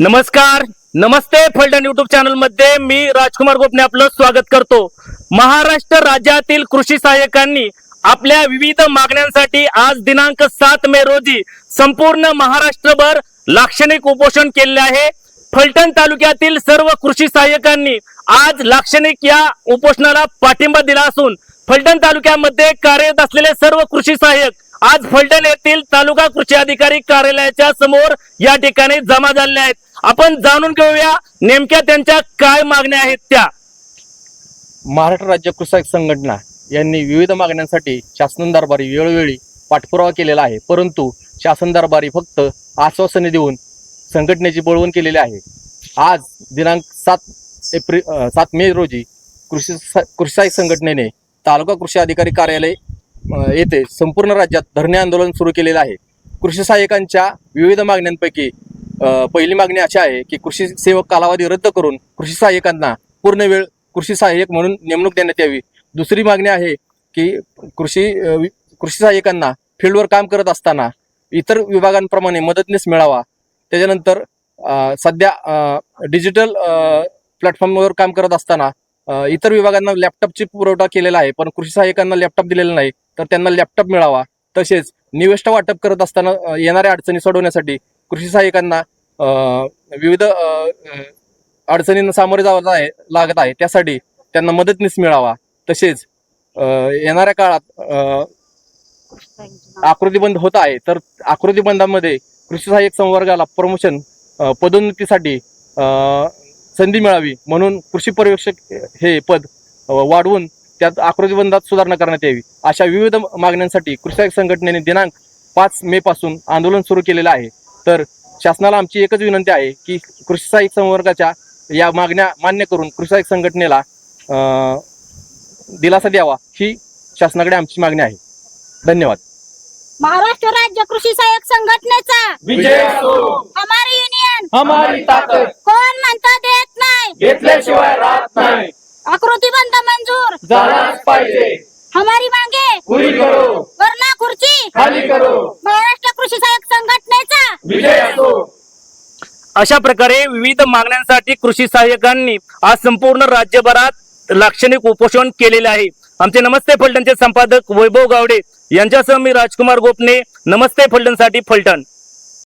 नमस्कार नमस्ते फलटण युट्यूब चॅनलमध्ये मी राजकुमार गोपने आपलं स्वागत करतो. महाराष्ट्र राज्यातील कृषी सहाय्यकांनी आपल्या विविध मागण्यांसाठी आज दिनांक सात मे रोजी संपूर्ण महाराष्ट्रभर लाक्षणिक उपोषण केले आहे. फलटण तालुक्यातील सर्व कृषी सहाय्यकांनी आज लाक्षणिक या उपोषणाला पाठिंबा दिला असून फलटण तालुक्यामध्ये कार्यरत असलेले सर्व कृषी सहाय्यक आज फलटण येथील तालुका कृषी अधिकारी कार्यालयाच्या समोर या ठिकाणी जमा झाले आहेत. आपण जाणून घेऊया नेमक्या त्यांच्या काय मागण्या आहेत त्या. महाराष्ट्र राज्य कृषक संघटना यांनी विविध मागण्यांसाठी शासन दरबारी वेळोवेळी पाठपुरावा केलेला आहे. परंतु शासन दरबारी फक्त आश्वासने देऊन संघटनेची बळवण केलेली आहे. आज दिनांक सात एप्रिल सात मे रोजी कृषी कृषी संघटनेने तालुका कृषी अधिकारी कार्यालय येथे संपूर्ण राज्यात धरणे आंदोलन सुरू केलेलं आहे. कृषी सहाय्यकांच्या विविध मागण्यांपैकी पहिली मागणी अशी आहे की कृषी सेवक कालावधी रद्द करून कृषी सहाय्यकांना पूर्ण वेळ कृषी सहाय्यक म्हणून नेमणूक देण्यात यावी. दुसरी मागणी आहे की कृषी कृषी सहाय्यकांना फील्डवर काम करत असताना इतर विभागांप्रमाणे मदतनीस मिळावा. त्याच्यानंतर सध्या डिजिटल प्लॅटफॉर्मवर काम करत असताना इतर विभागांना लॅपटॉपची पुरवठा केलेला आहे पण कृषी सहाय्यकांना लॅपटॉप दिलेला नाही तर त्यांना लॅपटॉप मिळावा. तसेच निवेष्ट वाटप करत असताना येणाऱ्या अडचणी सोडवण्यासाठी कृषी सहाय्यकांना विविध अडचणींना सामोरे जावं आहे लागत आहे. त्यासाठी त्यांना मदतनीस मिळावा. तसेच येणाऱ्या काळात आकृतीबंद आकृतीबंध होत आहे. तर आकृतीबंधामध्ये कृषी सहाय्यक संवर्गाला प्रमोशन पदोन्नतीसाठी संधी मिळावी. म्हणून कृषी पर्यवेक्षक हे पद वाढवून त्यात आकृतीबंधात सुधारणा करण्यात यावी. अशा विविध मागण्यांसाठी कृषी सहाय्यक संघटनेने दिनांक पाच मे पासून आंदोलन सुरू केलेलं आहे. तर शासनाला आमची एकच विनंती आहे की कृषी सहाय्यक संवर्गाच्या या मागण्या मान्य करून कृषी सहाय्यक संघटनेला दिलासा द्यावा ही शासनाकडे आमची मागणी आहे. धन्यवाद. महाराष्ट्र राज्य कृषी सहाय्यक संघटनेचा विजय असो. हमारी युनियन हमारी ताकद. कोण म्हणता देत नाही? घेतल्याशिवाय राहत नाही. आकृतीबंध मंजूर. झालाच पाहिजे. हमारी मागे. पुरी करो. वरना खुर्ची. खाली करो. महाराष्ट्र कृषी सहाय्यक संघटनेचा विजय असो अशा प्रकारे विविध मागण्यांसाठी कृषी सहाय्यकांनी आज संपूर्ण राज्यभरात लाक्षणिक उपोषण केलेले आहे. आमचे नमस्ते फलटणचे संपादक वैभव गावडे. यांच्यासह मी राजकुमार गोपने. नमस्ते फलटणसाठी फलटण.